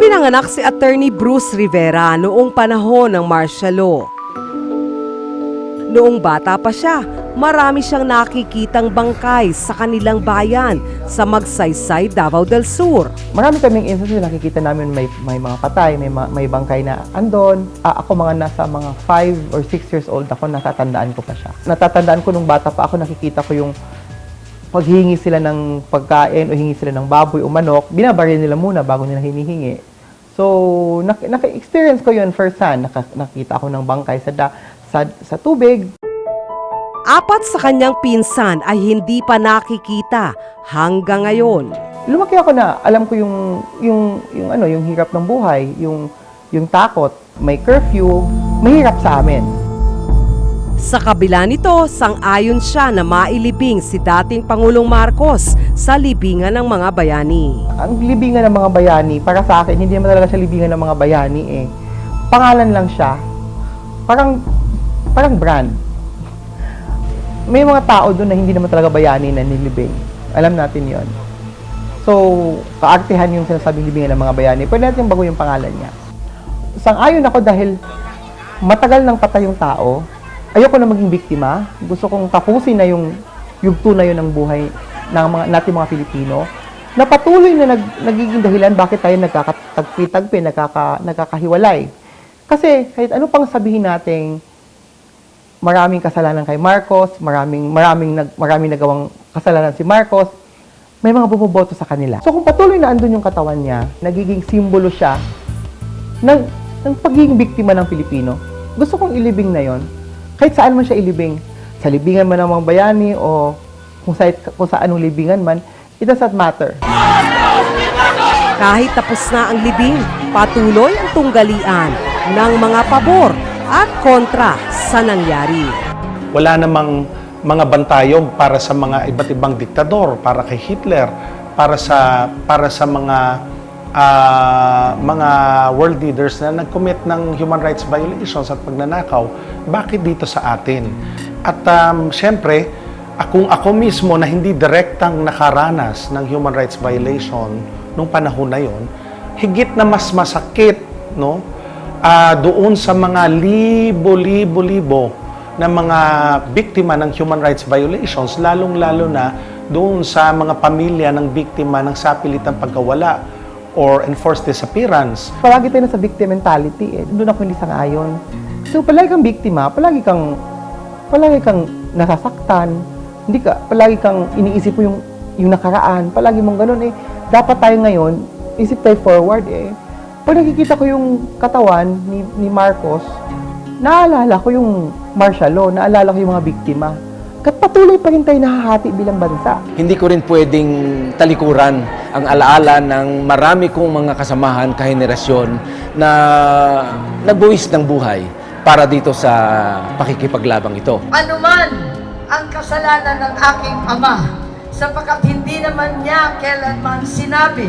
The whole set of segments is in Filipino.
Ipinanganak si Attorney Bruce Rivera noong panahon ng martial law. Noong bata pa siya, marami siyang nakikitang bangkay sa kanilang bayan sa Magsaysay, Davao del Sur. Marami kaming instances na nakikita namin may, may mga patay, may, ma- may bangkay na andon. Ah, ako mga nasa mga 5 or 6 years old ako, natatandaan ko pa siya. Natatandaan ko nung bata pa ako, nakikita ko yung paghingi sila ng pagkain o hingi sila ng baboy o manok, binabaril nila muna bago nila hinihingi. So, nak- naka-experience ko yun first hand. Naka- nakita ako ng bangkay sa, da- sa, sa tubig. Apat sa kanyang pinsan ay hindi pa nakikita hanggang ngayon. lumaki ako na alam ko yung yung yung ano yung hirap ng buhay yung yung takot may curfew mahirap sa amin Sa kabila nito, sang-ayon siya na mailibing si dating Pangulong Marcos sa libingan ng mga bayani. ang libingan ng mga bayani para sa akin hindi naman talaga siya libingan ng mga bayani eh. Pangalan lang siya. Parang parang brand. May mga tao doon na hindi naman talaga bayani na nilibing. Alam natin yon so kaartehan yung sinasabing libingan ng mga bayani. Pwede natin bago yung pangalan niya. Sang-ayon ako dahil matagal nang patay yung tao ayoko na maging biktima gusto kong tapusin na yung yugto na yun ng buhay ng mga nating mga Pilipino na patuloy na nag, nagiging dahilan bakit tayo nagkakatagpi-tagpi, nagkaka, nagkakahiwalay. Kasi kahit ano pang sabihin nating maraming kasalanan kay Marcos, maraming maraming nag, maraming nagawang kasalanan si Marcos, may mga bumoboto sa kanila. So kung patuloy na andun yung katawan niya, nagiging simbolo siya ng, ng pagiging biktima ng Pilipino. Gusto kong ilibing na yon. Kahit saan man siya ilibing. Sa libingan man ng mga bayani o kung, sa, kung sa anong libingan man, it does not matter. Kahit tapos na ang libing, patuloy ang tunggalian ng mga pabor at kontra sa nangyari. Wala namang mga bantayog para sa mga iba't ibang diktador, para kay Hitler, para sa para sa mga ah, mga world leaders na nag-commit ng human rights violations at pagnanakaw. Bakit dito sa atin? At um, syempre, kung ako mismo na hindi direktang nakaranas ng human rights violation nung panahon na yon, higit na mas masakit, no? Ah, doon sa mga libo-libo-libo na mga biktima ng human rights violations, lalong-lalo na doon sa mga pamilya ng biktima ng sapilitang pagkawala or enforced disappearance. Palagi tayo sa victim mentality eh. Doon ako hindi sang-ayon. So, palagi kang biktima, palagi kang, palagi kang nasasaktan, hindi ka, palagi kang iniisip mo yung, yung nakaraan, palagi mong ganun eh. Dapat tayo ngayon, isip tayo forward eh. Pag nakikita ko yung katawan ni, ni Marcos, naalala ko yung martial law, naalala ko yung mga biktima. Patuloy pa rin tayo nahahati bilang bansa. Hindi ko rin pwedeng talikuran ang alaala ng marami kong mga kasamahan kahenerasyon na nagbuwis ng buhay para dito sa pakikipaglabang ito. anuman ang kasalanan ng aking ama sapagkat hindi naman niya kailanman sinabi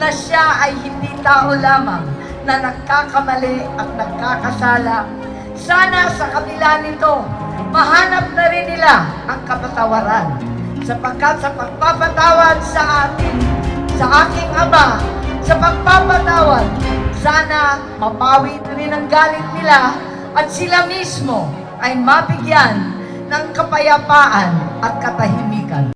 na siya ay hindi tao lamang na nagkakamali at nagkakasala. Sana sa kabila nito, mahanap na rin nila ang kapatawaran sapagkat sa pagpapatawad sa atin, sa aking ama, sa pagpapatawad, sana mapawi na rin ang galit nila at sila mismo ay mabigyan ng kapayapaan at katahimikan.